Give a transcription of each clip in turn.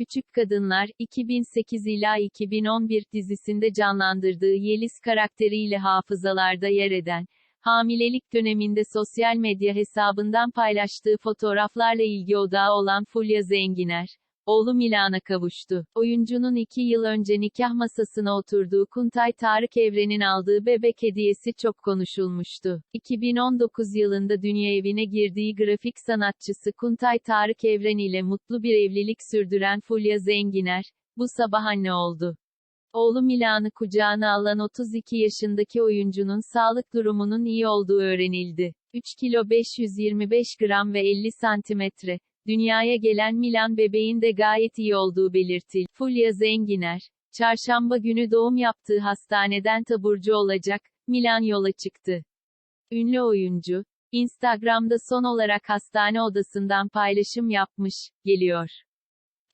Küçük Kadınlar, 2008 ila 2011 dizisinde canlandırdığı Yeliz karakteriyle hafızalarda yer eden, hamilelik döneminde sosyal medya hesabından paylaştığı fotoğraflarla ilgi odağı olan Fulya Zenginer, oğlu Milan'a kavuştu. Oyuncunun iki yıl önce nikah masasına oturduğu Kuntay Tarık Evren'in aldığı bebek hediyesi çok konuşulmuştu. 2019 yılında dünya evine girdiği grafik sanatçısı Kuntay Tarık Evren ile mutlu bir evlilik sürdüren Fulya Zenginer, bu sabah anne oldu. Oğlu Milan'ı kucağına alan 32 yaşındaki oyuncunun sağlık durumunun iyi olduğu öğrenildi. 3 kilo 525 gram ve 50 santimetre. Dünyaya gelen Milan bebeğin de gayet iyi olduğu belirtildi. Fulya Zenginer, çarşamba günü doğum yaptığı hastaneden taburcu olacak, Milan yola çıktı. Ünlü oyuncu, Instagram'da son olarak hastane odasından paylaşım yapmış, geliyor.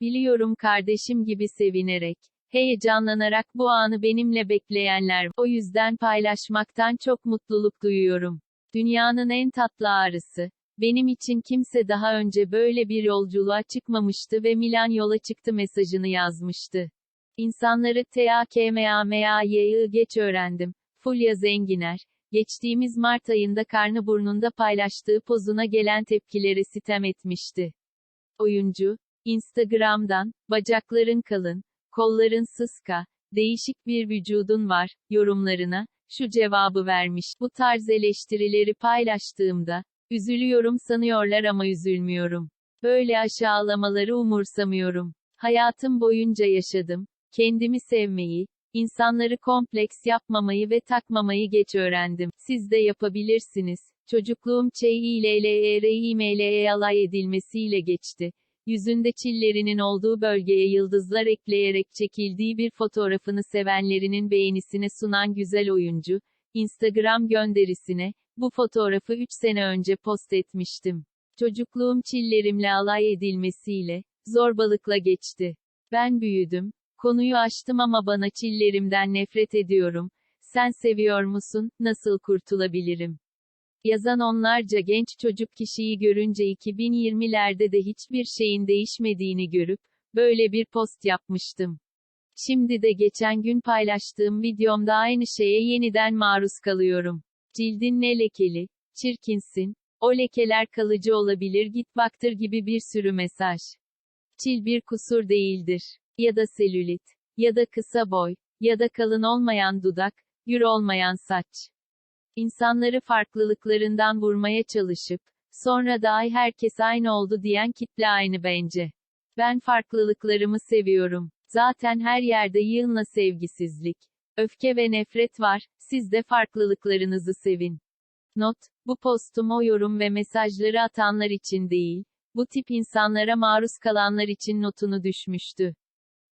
Biliyorum kardeşim gibi sevinerek, heyecanlanarak bu anı benimle bekleyenler, o yüzden paylaşmaktan çok mutluluk duyuyorum. Dünyanın en tatlı ağrısı. Benim için kimse daha önce böyle bir yolculuğa çıkmamıştı ve Milan yola çıktı mesajını yazmıştı. İnsanları TAKMAMAY'ı geç öğrendim. Fulya Zenginer, geçtiğimiz Mart ayında karnı burnunda paylaştığı pozuna gelen tepkilere sitem etmişti. Oyuncu, Instagram'dan, bacakların kalın, kolların sıska, değişik bir vücudun var, yorumlarına, şu cevabı vermiş. Bu tarz eleştirileri paylaştığımda, üzülüyorum sanıyorlar ama üzülmüyorum. Böyle aşağılamaları umursamıyorum. Hayatım boyunca yaşadım. Kendimi sevmeyi, insanları kompleks yapmamayı ve takmamayı geç öğrendim. Siz de yapabilirsiniz. Çocukluğum ÇİLLERİMLE alay edilmesiyle geçti. Yüzünde çillerinin olduğu bölgeye yıldızlar ekleyerek çekildiği bir fotoğrafını sevenlerinin beğenisine sunan güzel oyuncu, Instagram gönderisine, bu fotoğrafı 3 sene önce post etmiştim. Çocukluğum çillerimle alay edilmesiyle, zorbalıkla geçti. Ben büyüdüm, konuyu açtım ama bana çillerimden nefret ediyorum. Sen seviyor musun, nasıl kurtulabilirim? Yazan onlarca genç çocuk kişiyi görünce 2020'lerde de hiçbir şeyin değişmediğini görüp, böyle bir post yapmıştım. Şimdi de geçen gün paylaştığım videomda aynı şeye yeniden maruz kalıyorum. Cildin ne lekeli, çirkinsin, o lekeler kalıcı olabilir git baktır gibi bir sürü mesaj. Çil bir kusur değildir. Ya da selülit. Ya da kısa boy. Ya da kalın olmayan dudak, gür olmayan saç. İnsanları farklılıklarından vurmaya çalışıp, sonra da ay herkes aynı oldu diyen kitle aynı bence. Ben farklılıklarımı seviyorum. Zaten her yerde yığınla sevgisizlik, öfke ve nefret var, siz de farklılıklarınızı sevin. Not, bu postum o yorum ve mesajları atanlar için değil, bu tip insanlara maruz kalanlar için notunu düşmüştü.